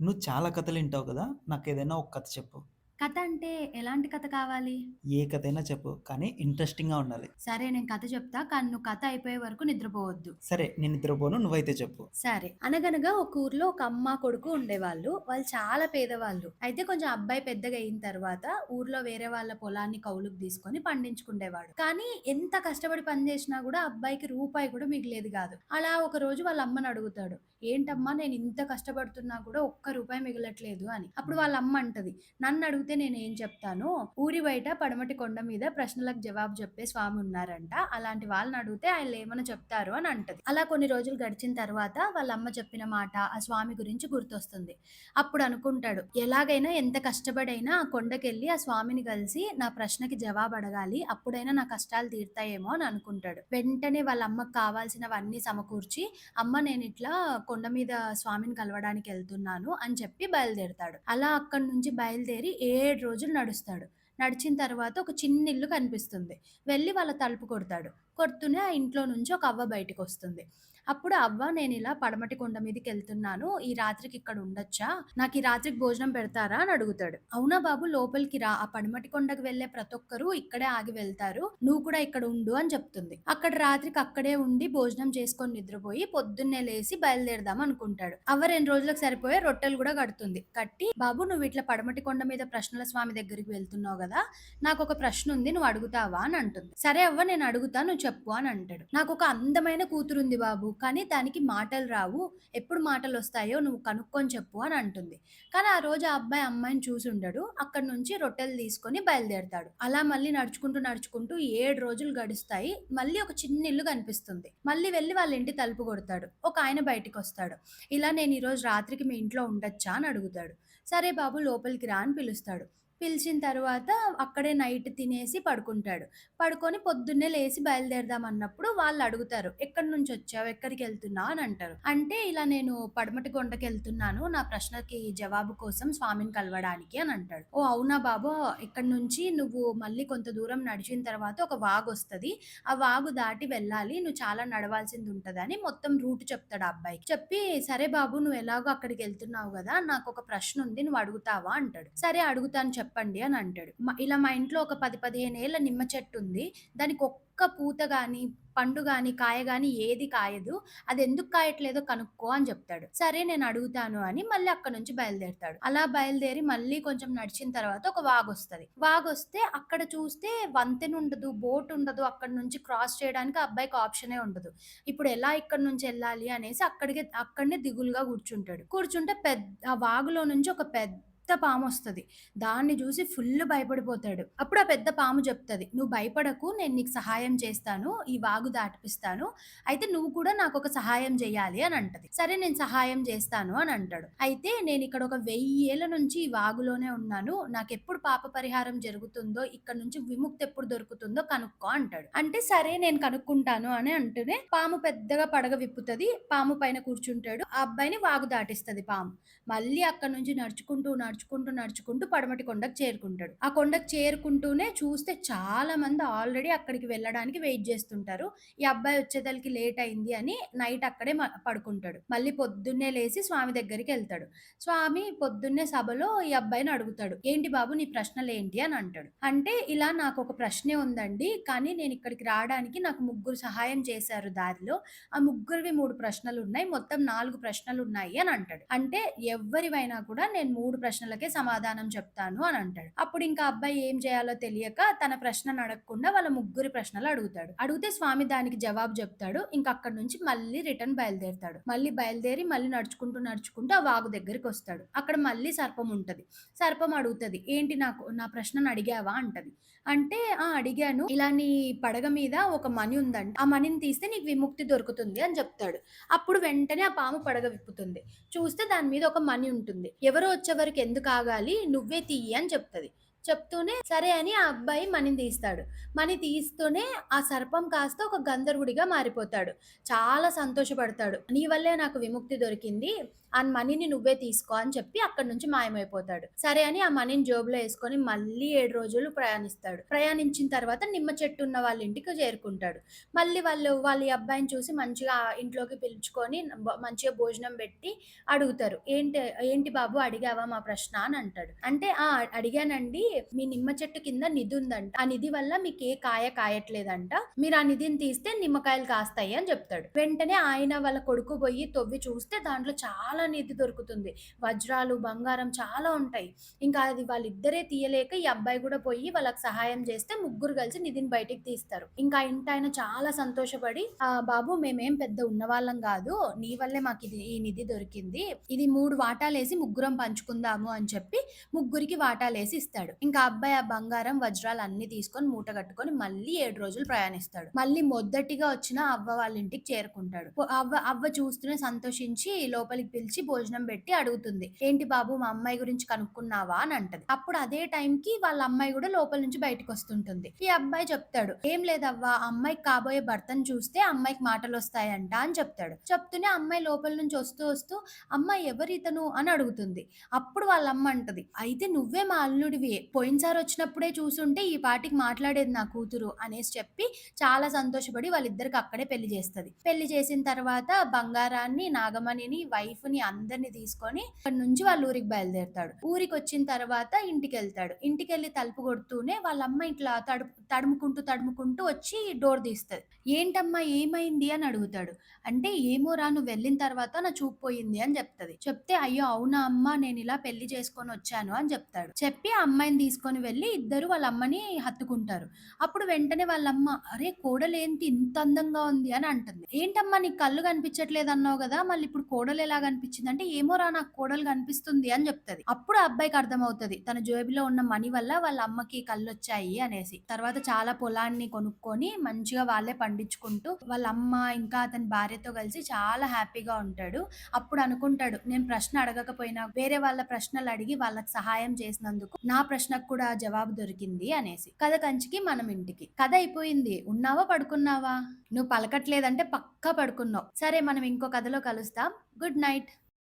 నువ్వు చాలా కథలు వింటావు కదా! నాకేదైనా ఒక కథ చెప్పు. కథ అంటే ఎలాంటి కథ కావాలి? ఏ కథైనా చెప్పు. కానీ ఇంట్రెస్టింగ్‌గా ఉండాలి. సరే నేను కథ చెప్తా. కానీ నువ్వు కథ అయిపోయే వరకు నిద్రపోవద్దు. సరే నేను నిద్రపోను. నువ్వైతే చెప్పు. సరే. అనగనగా ఒక ఊర్లో ఒక అమ్మ, కొడుకు ఉండేవాళ్ళు. వాళ్ళు చాలా పేదవాళ్ళు. అయితే కొంచెం అబ్బాయి పెద్దగా అయిన తర్వాత ఊర్లో వేరే వాళ్ళ పొలాన్ని కౌలుకు తీసుకొని పండించుకుండేవాడు. కానీ ఎంత కష్టపడి పని చేసినా కూడా అబ్బాయికి రూపాయి కూడా మిగిలేది కాదు. అలా ఒక రోజు వాళ్ళ అమ్మని అడుగుతాడు. "ఏంటమ్మా నేను ఇంత కష్టపడుతున్నా కూడా ఒక్క రూపాయి మిగలట్లేదు" అని. అప్పుడు వాళ్ళ అమ్మ అంటది, "నన్ను అడిగితే ఏం చెప్తాను? ఊరి బయట పడమటి కొండ మీద ప్రశ్నలకు జవాబు చెప్పే స్వామి ఉన్నారంట. అలాంటి వాళ్ళని అడిగితే ఆయన ఏమైనా చెప్తారు" అని అంటది. అలా కొన్ని రోజులు గడిచిన తర్వాత వాళ్ళ అమ్మ చెప్పిన మాట ఆ స్వామి గురించి గుర్తొస్తుంది. అప్పుడు అనుకుంటాడు, ఎలాగైనా ఎంత కష్టపడైనా ఆ కొండకెళ్ళి ఆ స్వామిని కలిసి నా ప్రశ్నకి జవాబు అడగాలి. అప్పుడైనా నా కష్టాలు తీరుతాయేమో అని అనుకుంటాడు. వెంటనే వాళ్ళ అమ్మకు కావాల్సినవన్నీ సమకూర్చి, "అమ్మ నేను ఇట్లా కొండ మీద స్వామిని కలవడానికి వెళ్తున్నాను అని చెప్పి బయలుదేరుతాడు. అలా అక్కడి నుంచి బయలుదేరి ఏడు రోజులు నడుస్తాడు. నడిచిన తర్వాత ఒక చిన్న ఇల్లు కనిపిస్తుంది. వెళ్ళి వాళ్ళ తలుపు కొడతాడు. కొడుతూనే ఆ ఇంట్లో నుంచి ఒక అవ్వ బయటికొస్తుంది. అప్పుడు అవ్వ నేను ఇలా పడమటి కొండ మీదకెళ్తున్నాను. ఈ రాత్రికి ఇక్కడ ఉండొచ్చా? నాకు ఈ రాత్రికి భోజనం పెడతారా? అని అడుగుతాడు. అవునా బాబు లోపలికి రా. ఆ పడమటి కొండకు వెళ్ళే ఒక్కరూ ఇక్కడే ఆగి వెళ్తారు. నువ్వు కూడా ఇక్కడ ఉండు అని చెప్తుంది. అక్కడ రాత్రికి అక్కడే ఉండి భోజనం చేసుకొని నిద్రపోయి పొద్దున్నే లేసి బయలుదేరదాం అనుకుంటాడు. అవ్వ రెండు రోజులకు సరిపోయే రొట్టెలు కూడా కడుతుంది. కట్టి బాబు నువ్వు ఇట్లా పడమటి కొండ మీద ప్రశ్నల స్వామి దగ్గరికి వెళ్తున్నావు కదా నాకు ఒక ప్రశ్న ఉంది నువ్వు అడుగుతావా? అని అంటుంది. సరే అవ్వ నేను అడుగుతా నువ్వు చెప్పు అని అంటాడు. నాకు ఒక అందమైన కూతురుంది బాబు. కానీ దానికి మాటలు రావు. ఎప్పుడు మాటలు వస్తాయో నువ్వు కనుక్కొని చెప్పు అని అంటుంది. కానీ ఆ రోజు ఆ అబ్బాయి అమ్మాయిని చూసి ఉండడు అక్కడి నుంచి రొట్టెలు తీసుకొని బయలుదేరతాడు. అలా మళ్ళీ నడుచుకుంటూ, నడుచుకుంటూ ఏడు రోజులు గడుస్తాయి. మళ్ళీ ఒక చిన్న ఇల్లు కనిపిస్తుంది. మళ్ళీ వెళ్ళి వాళ్ళ ఇంటి తలుపు కొడతాడు. ఒక ఆయన బయటకు బయటికొస్తాడు. ఇలా నేను ఈరోజు రాత్రికి మీ ఇంట్లో ఉండొచ్చా? అని అడుగుతాడు. సరే బాబు లోపలికి రా అని పిలుస్తాడు. పిలిచిన తర్వాత అక్కడే నైట్ తినేసి పడుకుంటాడు. పడుకొని పొద్దున్నే లేచి బయలుదేరదాం అన్నప్పుడు వాళ్ళు అడుగుతారు. "ఎక్కడి నుంచి వచ్చావు ఎక్కడికి వెళ్తున్నావు అని అంటారు. అంటే ఇలా నేను పడమటి కొండకెళ్తున్నాను. నా ప్రశ్నకి జవాబు కోసం స్వామిని కలవడానికి అని అంటాడు. ఓ అవునా బాబు ఇక్కడి నుంచి నువ్వు మళ్ళీ కొంత దూరం నడిచిన తర్వాత ఒక వాగు వస్తుంది ఆ వాగు దాటి వెళ్ళాలి. నువ్వు చాలా నడవాల్సింది ఉంటుందని మొత్తం రూట్ చెప్తాడు ఆ అబ్బాయికి. చెప్పి "సరే బాబు నువ్వు ఎలాగో అక్కడికి వెళ్తున్నావు కదా నాకు ఒక ప్రశ్న ఉంది నువ్వు అడుగుతావా?" అంటాడు. "సరే అడుగుతాను చెప్పండి" అని అంటాడు. ఇలా మా ఇంట్లో ఒక పది పదిహేను ఏళ్ళ నిమ్మ చెట్టు ఉంది. దానికి ఒక్క పూత కానీ పండు కానీ కాయ కానీ ఏది కాయదు. అది ఎందుకు కాయట్లేదో కనుక్కో అని చెప్తాడు. సరే నేను అడుగుతాను అని మళ్ళీ అక్కడ నుంచి బయలుదేరతాడు. అలా బయలుదేరి మళ్ళీ కొంచెం నడిచిన తర్వాత ఒక వాగ్ వస్తుంది వాగు వస్తే అక్కడ చూస్తే వంతెన ఉండదు బోట్ ఉండదు అక్కడి నుంచి క్రాస్ చేయడానికి ఆ అబ్బాయికి ఆప్షనే ఉండదు. ఇప్పుడు ఎలా ఇక్కడి నుంచి వెళ్ళాలి అనేసి అక్కడికే అక్కడనే దిగులుగా కూర్చుంటాడు. కూర్చుంటే పెద్ద ఆ వాగులో నుంచి ఒక పెద్ద కొత్త పాము వస్తుంది దాన్ని చూసి ఫుల్ భయపడిపోతాడు. అప్పుడు ఆ పెద్ద పాము చెప్తుంది "నువ్వు భయపడకు నేను నీకు సహాయం చేస్తాను. ఈ వాగు దాటిపిస్తాను. అయితే నువ్వు కూడా నాకు ఒక సహాయం చేయాలి" అని అంటది. సరే నేను సహాయం చేస్తాను అని అంటాడు. అయితే నేను ఇక్కడ ఒక వెయ్యి ఏళ్ళ నుంచి ఈ వాగులోనే ఉన్నాను. నాకు ఎప్పుడు పాప పరిహారం జరుగుతుందో, ఇక్కడ నుంచి విముక్తి ఎప్పుడు దొరుకుతుందో కనుక్కో అంటాడు. అంటే సరే నేను కనుక్కుంటాను అని అంటూనే పాము పెద్దగా పడగ విప్పుతుంది పాము పైన కూర్చుంటాడు. ఆ అబ్బాయిని వాగు దాటిస్తుంది పాము. మళ్ళీ అక్కడి నుంచి నడుచుకుంటూ, నడుచుకుంటూ, నడుచుకుంటూ పడమటి కొండకు చేరుకుంటాడు. ఆ కొండకు చేరుకుంటూనే చూస్తే చాలా మంది ఆల్రెడీ అక్కడికి వెళ్ళడానికి వెయిట్ చేస్తుంటారు. ఈ అబ్బాయి వచ్చేదలకి లేట్ అయింది అని నైట్ అక్కడే పడుకుంటాడు. మళ్ళీ పొద్దున్నే లేచి స్వామి దగ్గరికి వెళ్తాడు స్వామి పొద్దున్నే సభలో ఈ అబ్బాయిని అడుగుతాడు. "ఏంటి బాబు నీ ప్రశ్నలు ఏంటి అని అంటాడు. అంటే ఇలా నాకు ఒక ప్రశ్నే ఉందండి. కానీ నేను ఇక్కడికి రావడానికి నాకు ముగ్గురు సహాయం చేశారు దారిలో. ఆ ముగ్గురివి మూడు ప్రశ్నలు ఉన్నాయి మొత్తం నాలుగు ప్రశ్నలు ఉన్నాయి అని అంటాడు. అంటే ఎవరివైనా కూడా నేను మూడు ప్రశ్నలు ప్రశ్నలకే సమాధానం చెప్తాను అని అంటాడు. అప్పుడు ఇంకా అబ్బాయి ఏం చేయాలో తెలియక తన ప్రశ్న అడగకుండా వాళ్ళ ముగ్గురి ప్రశ్నలు అడుగుతాడు. అడిగితే స్వామి దానికి జవాబు చెప్తాడు. ఇంకా అక్కడి నుంచి మళ్ళీ రిటర్న్ బయలుదేరుతాడు. మళ్ళీ బయలుదేరి మళ్ళీ నడుచుకుంటూ, నడుచుకుంటూ ఆ వాగు దగ్గరికి వస్తాడు అక్కడ మళ్ళీ సర్పం ఉంటుంది సర్పం అడుగుతుంది "ఏంటి నాకు నా ప్రశ్నను అడిగావా?" అంటది. అంటే "ఆ! అడిగాను. ఇలా నీ పడగ మీద ఒక మణి ఉందంట. ఆ మణిని తీస్తే నీకు విముక్తి దొరుకుతుంది" అని చెప్తాడు. అప్పుడు వెంటనే ఆ పాము పడగ విప్పుతుంది. చూస్తే దాని మీద ఒక మణి ఉంటుంది. "ఎవరో వచ్చేవరకు ఎందుకు ఆగాలి? నువ్వే తీయి అని చెప్తుంది చెప్తూనే సరే అని ఆ అబ్బాయి మణిని తీస్తాడు. మణి తీస్తూనే ఆ సర్పం కాస్త ఒక గంధర్వుడిగా మారిపోతాడు. చాలా సంతోషపడతాడు. "నీ వల్లే నాకు విముక్తి దొరికింది. ఆ మనీని నువ్వే తీసుకో అని చెప్పి అక్కడి నుంచి మాయమైపోతాడు. సరే అని ఆ మనీని జోబులో వేసుకొని మళ్ళీ ఏడు రోజులు ప్రయాణిస్తాడు. ప్రయాణించిన తర్వాత నిమ్మ చెట్టు ఉన్న వాళ్ళ ఇంటికి చేరుకుంటాడు. మళ్ళీ వాళ్ళు వాళ్ళ అబ్బాయిని చూసి మంచిగా ఇంట్లోకి పిలుచుకొని మంచిగా భోజనం పెట్టి అడుగుతారు. ఏంటి ఏంటి బాబు అడిగావా మా ప్రశ్న అని అంటాడు. అంటే ఆ అడిగానండి మీ నిమ్మ చెట్టు కింద నిధి ఉందంట. ఆ నిధి వల్ల మీకు ఏ కాయ కాయట్లేదంట. మీరు ఆ నిధిని తీస్తే నిమ్మకాయలు కాస్తాయి అని చెప్తాడు. వెంటనే ఆయన వాళ్ళ కొడుకు పోయి తొవ్వి చూస్తే దాంట్లో చాలా నిధి దొరుకుతుంది. వజ్రాలు బంగారం చాలా ఉంటాయి. ఇంకా అది వాళ్ళిద్దరే తీయలేక ఈ అబ్బాయి కూడా పోయి వాళ్ళకి సహాయం చేస్తే ముగ్గురు కలిసి నిధిని బయటికి తీస్తారు. ఇంకా ఇంట ఆయన చాలా సంతోషపడి ఆ బాబు మేమేం పెద్ద ఉన్నవాళ్ళం కాదు. నీ వల్లే మాకు ఇది ఈ నిధి దొరికింది. ఇది మూడు వాటాలేసి ముగ్గురం పంచుకుందాము అని చెప్పి ముగ్గురికి వాటాలేసి ఇస్తాడు. ఇంకా అబ్బాయి ఆ బంగారం వజ్రాలు అన్ని తీసుకొని మూట కట్టుకొని మళ్ళీ ఏడు రోజులు ప్రయాణిస్తాడు. మళ్ళీ మొదటిగా వచ్చిన అవ్వ వాళ్ళ ఇంటికి చేరుకుంటాడు. అవ్వ అవ్వ చూస్తూనే సంతోషించి లోపలికి పిలిచి భోజనం పెట్టి అడుగుతుంది. ఏంటి బాబు మా అమ్మాయి గురించి కనుక్కున్నావా? అని అంటది. అప్పుడు అదే టైంకి వాళ్ళ అమ్మాయి కూడా లోపల నుంచి బయటకు వస్తుంటుంది. ఈ అబ్బాయి చెప్తాడు ఏం లేదవ్వా ఆ అమ్మాయికి కాబోయే భర్తను చూస్తే అమ్మాయికి మాటలు వస్తాయంట అని చెప్తాడు. చెప్తూనే అమ్మాయి లోపల నుంచి వస్తూ వస్తూ అమ్మాయి ఎవరితను? అని అడుగుతుంది. అప్పుడు వాళ్ళ అమ్మ అంటది అయితే నువ్వే మా అల్లుడివి. పోయినసారి వచ్చినప్పుడే చూసుంటే ఈ పాటికి మాట్లాడేది నా కూతురు అనేసి చెప్పి చాలా సంతోషపడి వాళ్ళిద్దరికి అక్కడే పెళ్ళి చేస్తుంది. పెళ్ళి చేసిన తర్వాత బంగారాన్ని నాగమణిని వైఫ్ని ని అందరిని తీసుకొని అక్కడి నుంచి వాళ్ళ ఊరికి బయలుదేరుతాడు. ఊరికి వచ్చిన తర్వాత ఇంటికి వెళ్తాడు ఇంటికి వెళ్ళి తలుపు కొడుతూనే వాళ్ళ అమ్మ ఇట్లా తడుపు తడుముకుంటూ తడుముకుంటూ వచ్చి డోర్ తీస్తుంది. ఏంటమ్మా ఏమైంది? అని అడుగుతాడు. అంటే ఏమో రా నువ్వు వెళ్ళిన తర్వాత నా చూపు పోయింది అని చెప్తుంది. చెప్తే అయ్యో అవునా అమ్మ నేను ఇలా పెళ్ళి చేసుకొని వచ్చాను అని చెప్తాడు. చెప్పి ఆ అమ్మాయిని తీసుకొని వెళ్ళి ఇద్దరు వాళ్ళ అమ్మని హత్తుకుంటారు. అప్పుడు వెంటనే వాళ్ళ అమ్మ అరే కోడలు ఏంటి ఇంత అందంగా ఉంది అని అంటుంది. ఏంటమ్మా నీకు కళ్ళు కనిపించట్లేదు అన్నావు కదా మళ్ళీ ఇప్పుడు కోడలు ఎలా కనిపించింది అంటే ఏమో రా నాకు కోడలు కనిపిస్తుంది అని చెప్తుంది. అప్పుడు అబ్బాయికి అర్థమవుతుంది. తన జేబులో ఉన్న మనీ వల్ల వాళ్ళ అమ్మకి కళ్ళు వచ్చాయి అనేసి. తర్వాత చాలా పొలాన్ని కొనుక్కొని మంచిగా వాళ్ళే పండించుకుంటూ వాళ్ళ అమ్మ ఇంకా అతని భార్యతో కలిసి చాలా హ్యాపీగా ఉంటాడు. అప్పుడు అనుకుంటాడు నేను ప్రశ్న అడగకపోయినా వేరే వాళ్ళ ప్రశ్నలు అడిగి వాళ్ళకి సహాయం చేసినందుకు నా ప్రశ్నకు కూడా జవాబు దొరికింది అనేసి. కథ కంచికి మనం ఇంటికి. కథ అయిపోయింది. ఉన్నావా? పడుకున్నావా? నువ్వు పలకట్లేదంటే పక్కా పడుకున్నావు. సరే మనం ఇంకో కథలో కలుస్తాం. Good night.